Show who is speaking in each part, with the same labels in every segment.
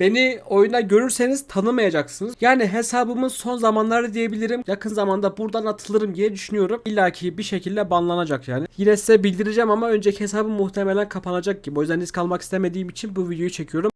Speaker 1: Beni oyunda görürseniz tanımayacaksınız. Yani hesabımın son zamanları diyebilirim. Yakın zamanda buradan atılırım diye düşünüyorum. İlla ki bir şekilde banlanacak yani. Yine size bildireceğim ama önceki hesabım muhtemelen kapanacak gibi. O yüzden risk almak istemediğim için bu videoyu çekiyorum.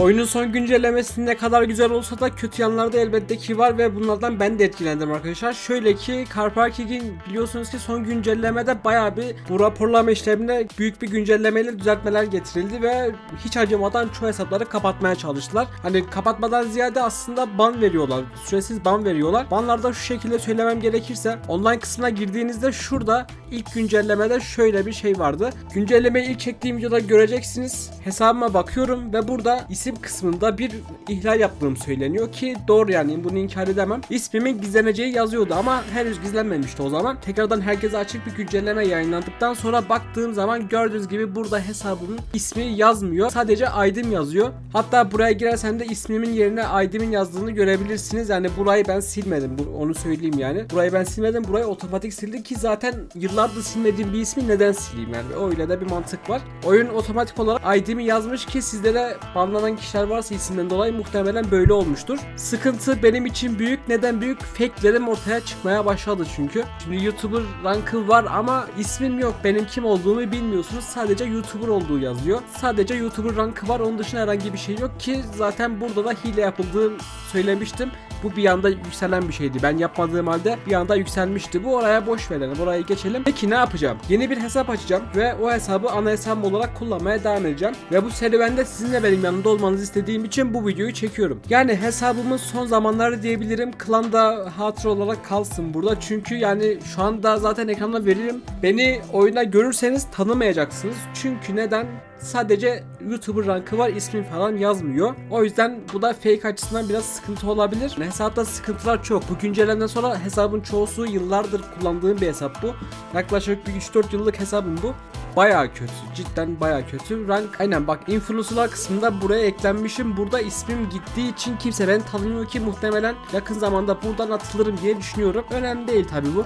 Speaker 1: Oyunun son güncellemesi ne kadar güzel olsa da kötü yanları da elbette ki var ve bunlardan ben de etkilendim arkadaşlar. Şöyle ki Car Parking'in biliyorsunuz ki son güncellemede bayağı bir bu raporlama işlemine büyük bir güncellemeyle düzeltmeler getirildi ve hiç acımadan çoğu hesapları kapatmaya çalıştılar. Hani kapatmadan ziyade aslında ban veriyorlar. Süresiz ban veriyorlar. Banlarda şu şekilde söylemem gerekirse online kısmına girdiğinizde şurada ilk güncellemede şöyle bir şey vardı. Güncellemeyi ilk çektiğim videoda göreceksiniz. Hesabıma bakıyorum ve burada isim kısmında bir ihlal yaptığım söyleniyor ki doğru yani bunu inkar edemem. İsmimin gizleneceği yazıyordu ama henüz gizlenmemişti o zaman. Tekrardan herkese açık bir güncelleme yayınlandıktan sonra baktığım zaman gördüğünüz gibi burada hesabımın ismi yazmıyor. Sadece ID'm yazıyor. Hatta buraya girersem de ismimin yerine ID'min yazdığını görebilirsiniz. Yani burayı ben silmedim. Onu söyleyeyim yani. Burayı ben silmedim. Burayı otomatik sildi ki zaten yıllardır silmediğim bir ismi neden sileyim yani. Öyle de bir mantık var. Oyun otomatik olarak ID'mi yazmış ki sizlere banlanan kişiler varsa isimden dolayı muhtemelen böyle olmuştur. Sıkıntı benim için büyük. Neden büyük? Fake'lerim ortaya çıkmaya başladı çünkü. Şimdi YouTuber rankı var ama ismim yok. Benim kim olduğumu bilmiyorsunuz. Sadece YouTuber olduğu yazıyor. Sadece YouTuber rankı var. Onun dışında herhangi bir şey yok ki zaten burada da hile yapıldığı söylemiştim. Bu bir anda yükselen bir şeydi. Ben yapmadığım halde bir anda yükselmişti. Bu oraya boş verelim. Orayı geçelim. Peki ne yapacağım? Yeni bir hesap açacağım ve o hesabı ana hesabım olarak kullanmaya devam edeceğim. Ve bu serüvende sizinle benim yanımda olmanızı istediğim için bu videoyu çekiyorum. Yani hesabımın son zamanları diyebilirim. Klanda hatıra olarak kalsın burada. Çünkü yani şu anda zaten ekranda veririm. Beni oyunda görürseniz tanımayacaksınız. Çünkü neden? sadece YouTuber rankı var ismin falan yazmıyor. O yüzden bu da fake açısından biraz sıkıntı olabilir. Hesapta sıkıntılar çok. Bu güncellemeden sonra hesabın çoğusu yıllardır kullandığım bir hesap bu. Yaklaşık bir 3-4 yıllık hesabım bu. Baya kötü. Cidden baya kötü. Rank aynen bak influencerlar kısmında buraya eklenmişim. Burada ismim gittiği için kimse beni tanımıyor ki muhtemelen yakın zamanda buradan atılırım diye düşünüyorum. Önemli değil tabi bu.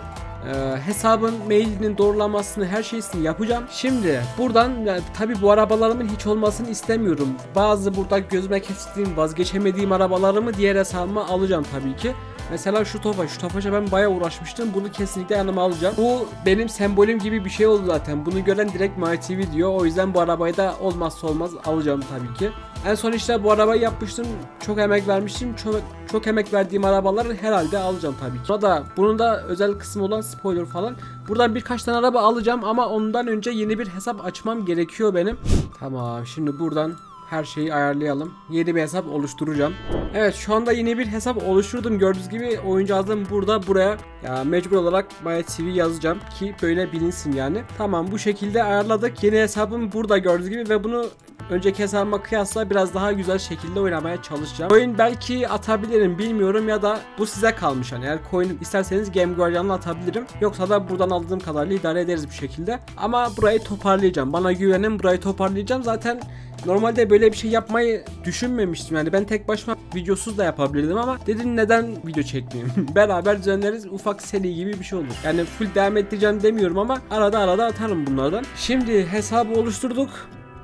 Speaker 1: Ee, hesabın mailinin doğrulamasını her şeysini yapacağım. Şimdi buradan yani, tabi bu arabalarımın hiç olmasını istemiyorum. Bazı burada gözüme kestiğim vazgeçemediğim arabalarımı diğer hesabıma alacağım tabii ki. Mesela şu Tofaş, şu Tofaş'a ben bayağı uğraşmıştım. Bunu kesinlikle yanıma alacağım. Bu benim sembolüm gibi bir şey oldu zaten. Bunu gören direkt My TV diyor. O yüzden bu arabayı da olmazsa olmaz alacağım tabii ki. En son işte bu arabayı yapmıştım. Çok emek vermiştim. Çok çok emek verdiğim arabaları herhalde alacağım tabii ki. Sonra da bunun da özel kısmı olan spoiler falan. Buradan birkaç tane araba alacağım ama ondan önce yeni bir hesap açmam gerekiyor benim. Tamam şimdi buradan her şeyi ayarlayalım. Yeni bir hesap oluşturacağım. Evet şu anda yeni bir hesap oluşturdum. Gördüğünüz gibi oyuncu adım burada buraya ya mecbur olarak My TV yazacağım ki böyle bilinsin yani. Tamam bu şekilde ayarladık. Yeni hesabım burada gördüğünüz gibi ve bunu önceki hesabıma kıyasla biraz daha güzel şekilde oynamaya çalışacağım. Coin belki atabilirim bilmiyorum ya da bu size kalmış hani eğer coin isterseniz Game Guardian'la atabilirim. Yoksa da buradan aldığım kadarıyla idare ederiz bir şekilde. Ama burayı toparlayacağım. Bana güvenin burayı toparlayacağım. Zaten Normalde böyle bir şey yapmayı düşünmemiştim yani ben tek başıma videosuz da yapabilirdim ama dedim neden video çekmeyeyim beraber düzenleriz ufak seri gibi bir şey olur yani full devam ettireceğim demiyorum ama arada arada atarım bunlardan şimdi hesabı oluşturduk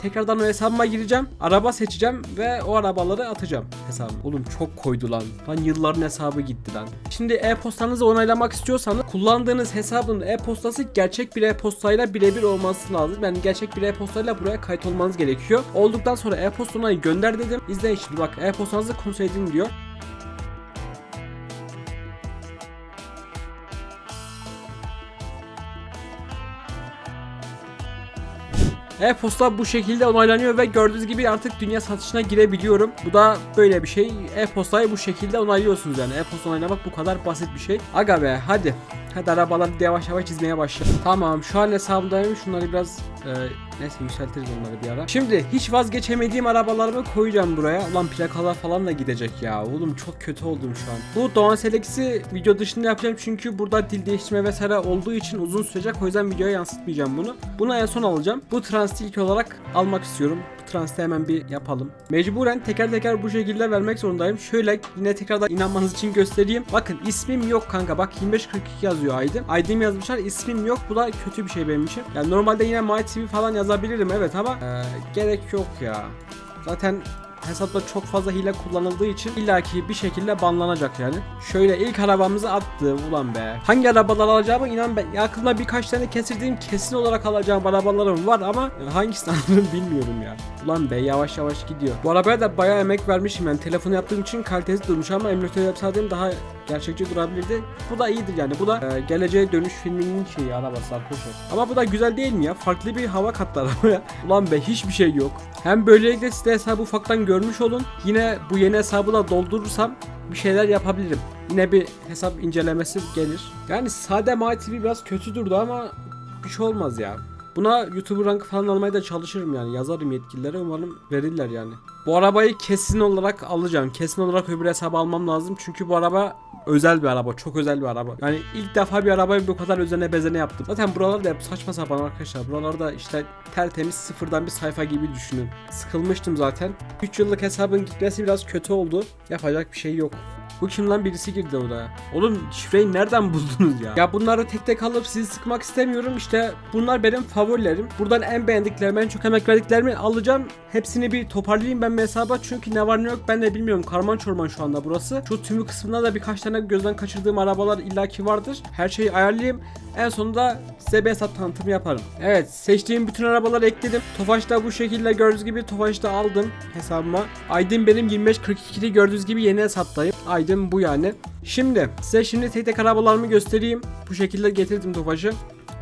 Speaker 1: Tekrardan o hesabıma gireceğim. Araba seçeceğim ve o arabaları atacağım hesabıma. Oğlum çok koydu lan. Lan yılların hesabı gitti lan. Şimdi e-postanızı onaylamak istiyorsanız kullandığınız hesabın e-postası gerçek bir e-postayla birebir olması lazım. Yani gerçek bir e-postayla buraya kayıt olmanız gerekiyor. Olduktan sonra e-posta onayı gönder dedim. İzleyin şimdi bak e-postanızı kontrol edin diyor. E-posta bu şekilde onaylanıyor ve gördüğünüz gibi artık dünya satışına girebiliyorum. Bu da böyle bir şey. E-postayı bu şekilde onaylıyorsunuz yani. E-posta onaylamak bu kadar basit bir şey. Aga be hadi. Hadi arabaları yavaş yavaş çizmeye başla. Tamam şu an hesabımdayım. Şunları biraz e, neyse yükseltiriz onları bir ara. Şimdi hiç vazgeçemediğim arabalarımı koyacağım buraya. Ulan plakalar falan da gidecek ya. Oğlum çok kötü oldum şu an. Bu Doğan Selex'i video dışında yapacağım çünkü burada dil değiştirme vesaire olduğu için uzun sürecek. O yüzden videoya yansıtmayacağım bunu. Bunu en son alacağım. Bu Transilk olarak almak istiyorum. Transit'e hemen bir yapalım. Mecburen teker teker bu şekilde vermek zorundayım. Şöyle yine tekrardan inanmanız için göstereyim. Bakın ismim yok kanka. Bak 2542 yazıyor Aydın. Aydın yazmışlar. ismim yok. Bu da kötü bir şey benim için. Yani normalde yine MyTV falan yazabilirim evet ama eee, gerek yok ya. Zaten hesapta çok fazla hile kullanıldığı için illaki bir şekilde banlanacak yani. Şöyle ilk arabamızı attı ulan be. Hangi arabalar alacağımı inan ben aklımda birkaç tane kesirdiğim kesin olarak alacağım arabalarım var ama hangisini alırım bilmiyorum ya. Ulan be yavaş yavaş gidiyor. Bu arabaya da bayağı emek vermişim yani telefonu yaptığım için kalitesi durmuş ama emülatör yapsaydım daha gerçekçi durabilirdi. Bu da iyidir yani. Bu da e, geleceğe dönüş filminin şeyi arabası arkadaşlar. Ama bu da güzel değil mi ya? Farklı bir hava kattı arabaya. Ulan be hiçbir şey yok. Hem böylelikle size hesabı ufaktan görmüş olun. Yine bu yeni hesabı da doldurursam bir şeyler yapabilirim. Yine bir hesap incelemesi gelir. Yani sade MyTV biraz kötü durdu ama bir şey olmaz ya. Buna YouTuber rank falan almaya da çalışırım yani. Yazarım yetkililere umarım verirler yani. Bu arabayı kesin olarak alacağım. Kesin olarak öbür hesabı almam lazım. Çünkü bu araba özel bir araba. Çok özel bir araba. Yani ilk defa bir arabayı bu kadar özene bezene yaptım. Zaten buralar da hep saçma sapan arkadaşlar. Buralarda işte tertemiz sıfırdan bir sayfa gibi düşünün. Sıkılmıştım zaten. 3 yıllık hesabın gitmesi biraz kötü oldu. Yapacak bir şey yok. Bu kim lan birisi girdi odaya. Oğlum şifreyi nereden buldunuz ya? Ya bunları tek tek alıp sizi sıkmak istemiyorum. İşte bunlar benim favorilerim. Buradan en beğendiklerimi, en çok emek verdiklerimi alacağım. Hepsini bir toparlayayım ben hesaba. Çünkü ne var ne yok ben de bilmiyorum. Karman çorman şu anda burası. Şu tümü kısmında da birkaç tane gözden kaçırdığım arabalar illaki vardır. Her şeyi ayarlayayım. En sonunda size bir hesap tanıtımı yaparım. Evet seçtiğim bütün arabaları ekledim. Tofaş'ta bu şekilde gördüğünüz gibi Tofaş'ta aldım hesabıma. Aydın benim 2542'li gördüğünüz gibi yeni hesaptayım. Aydın bu yani. Şimdi size şimdi tek tek arabalarımı göstereyim. Bu şekilde getirdim Tofaş'ı.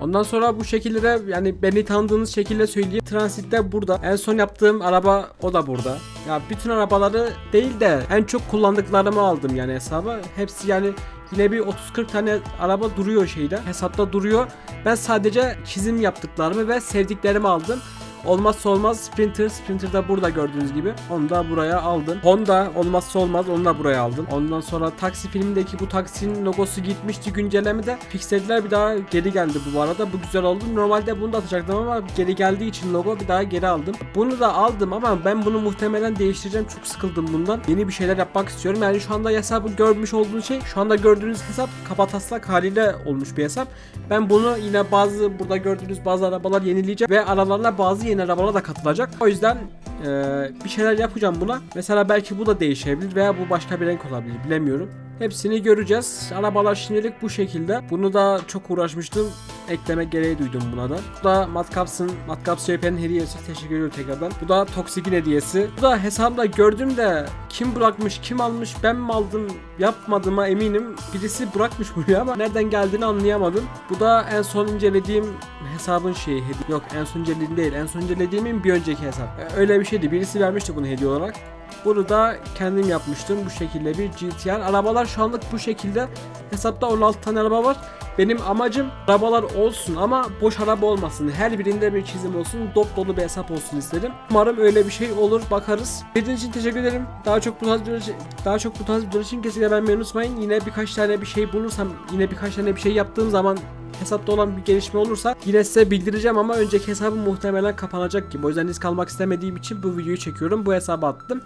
Speaker 1: Ondan sonra bu şekilde de yani beni tanıdığınız şekilde söyleyeyim. Transit'te burada. En son yaptığım araba o da burada. Ya bütün arabaları değil de en çok kullandıklarımı aldım yani hesaba. Hepsi yani yine bir 30-40 tane araba duruyor şeyde. Hesapta duruyor. Ben sadece çizim yaptıklarımı ve sevdiklerimi aldım. Olmazsa olmaz Sprinter. Sprinter da burada gördüğünüz gibi. Onu da buraya aldım. Honda olmazsa olmaz onu da buraya aldım. Ondan sonra taksi filmindeki bu taksinin logosu gitmişti güncellemede. Fixlediler bir daha geri geldi bu arada. Bu güzel oldu. Normalde bunu da atacaktım ama geri geldiği için logo bir daha geri aldım. Bunu da aldım ama ben bunu muhtemelen değiştireceğim. Çok sıkıldım bundan. Yeni bir şeyler yapmak istiyorum. Yani şu anda hesabı görmüş olduğunuz şey şu anda gördüğünüz hesap kapataslak haliyle olmuş bir hesap. Ben bunu yine bazı burada gördüğünüz bazı arabalar yenileyeceğim ve aralarına bazı yeni arabalar da katılacak. O yüzden eee, bir şeyler yapacağım buna. Mesela belki bu da değişebilir veya bu başka bir renk olabilir bilemiyorum. Hepsini göreceğiz. Arabalar şimdilik bu şekilde. Bunu da çok uğraşmıştım. Ekleme gereği duydum buna da. Bu da Matkaps'ın, Matkaps JP'nin hediyesi. Teşekkür ediyorum tekrardan. Bu da Toxic'in hediyesi. Bu da hesabımda gördüm de kim bırakmış, kim almış, ben mi aldım yapmadığıma eminim. Birisi bırakmış buraya ama nereden geldiğini anlayamadım. Bu da en son incelediğim hesabın şeyi. hedi- Yok en son incelediğim değil. En son incelediğimin bir önceki hesap. Öyle bir şeydi. Birisi vermişti bunu hediye olarak. Bunu da kendim yapmıştım bu şekilde bir GTR. Arabalar şu anlık bu şekilde. Hesapta 16 tane araba var. Benim amacım arabalar olsun ama boş araba olmasın. Her birinde bir çizim olsun. Dop dolu bir hesap olsun istedim. Umarım öyle bir şey olur. Bakarız. Dediğiniz için teşekkür ederim. Daha çok bu tarz videolar için, daha çok bu tarz videolar için kesinlikle beğenmeyi unutmayın. Yine birkaç tane bir şey bulursam, yine birkaç tane bir şey yaptığım zaman hesapta olan bir gelişme olursa yine size bildireceğim ama önceki hesabım muhtemelen kapanacak gibi. O yüzden risk almak istemediğim için bu videoyu çekiyorum. Bu hesabı attım.